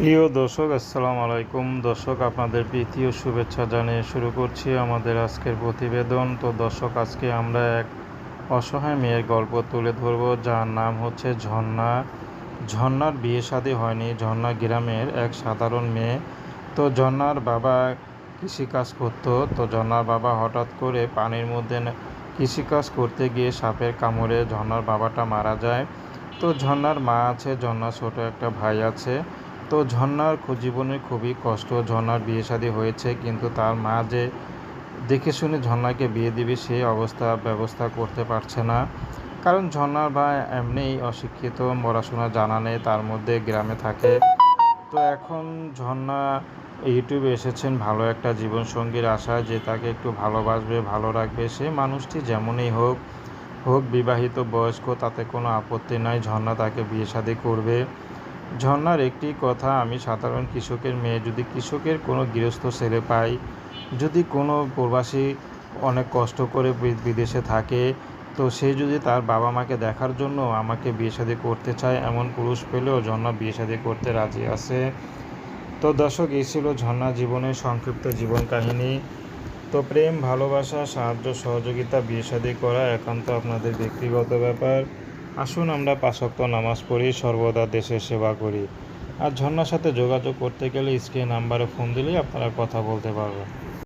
প্রিয় দর্শক, আসসালামু আলাইকুম। দর্শক, আপনাদের প্রীতি ও শুভেচ্ছা জানিয়ে শুরু করছি আমাদের আজকের প্রতিবেদন। তো দর্শক, আজকে আমরা এক অসহায় মেয়ের গল্প তুলে ধরব, যার নাম হচ্ছে ঝর্ণা। ঝর্ণার বিয়ে শাদী হয়নি, ঝর্ণা গ্রামের এক সাধারণ মেয়ে। তো ঝর্ণার বাবা কৃষিকাজ করতো, তো ঝর্ণার বাবা হঠাৎ করে পানির মধ্যে কৃষিকাজ করতে গিয়ে সাপের কামড়ে ঝর্ণার বাবাটা মারা যায়। তো ঝর্ণার মা আছে, ঝর্ণার ছোট একটা ভাই আছে। তো ঝর্ণার খু- জীবনে খুবই কষ্ট। ঝর্ণার বিয়ে শাদী হয়েছে, কিন্তু তার মা যে দেখে শুনে ঝর্ণাকে বিয়ে দিবে সেই অবস্থা ব্যবস্থা করতে পারছে না। কারণ ঝর্ণার ভাই এমনিই অশিক্ষিত, পড়াশোনা জানা নেই, তার মধ্যে গ্রামে থাকে। তো এখন ঝর্ণা ইউটিউবে এসেছেন ভালো একটা জীবনসঙ্গীর আশা যে তাকে একটু ভালোবাসবে, ভালো রাখবে। সে মানুষটি যেমনই হোক হোক বিবাহিত, বয়স্ক, তাতে কোনো আপত্তি নাই। ঝর্ণা তাকে বিয়ে শাদী করবে। ঝর্ণার একটি কথা, আমি সাধারণ কৃষকের মেয়ে, যদি কৃষকের কোনো গৃহস্থ ছেলে পাই যদি কোনো প্রবাসী অনেক কষ্ট করে বিদেশে থাকে, তো সে যদি তার বাবা মাকে দেখার জন্য আমাকে বিয়ে শাদী করতে চায়, এমন পুরুষ পেলেও ঝর্ণা বিয়ে শাদী করতে রাজি আছে। তো দর্শক, এই ছিল ঝর্ণা জীবনের সংক্ষিপ্ত জীবন কাহিনী। তো প্রেম, ভালোবাসা, সাহায্য, সহযোগিতা, বিয়ে শাদী করা একান্ত আপনাদের ব্যক্তিগত ব্যাপার। আসুন আমরা পাশক্ত নামাজ পড়ি, সর্বদা দেশের সেবা করি। আর ঝর্নার সাথে যোগাযোগ করতে গেলে স্ক্রিন নাম্বারে ফোন দিলেই আপনারা কথা বলতে পারবেন।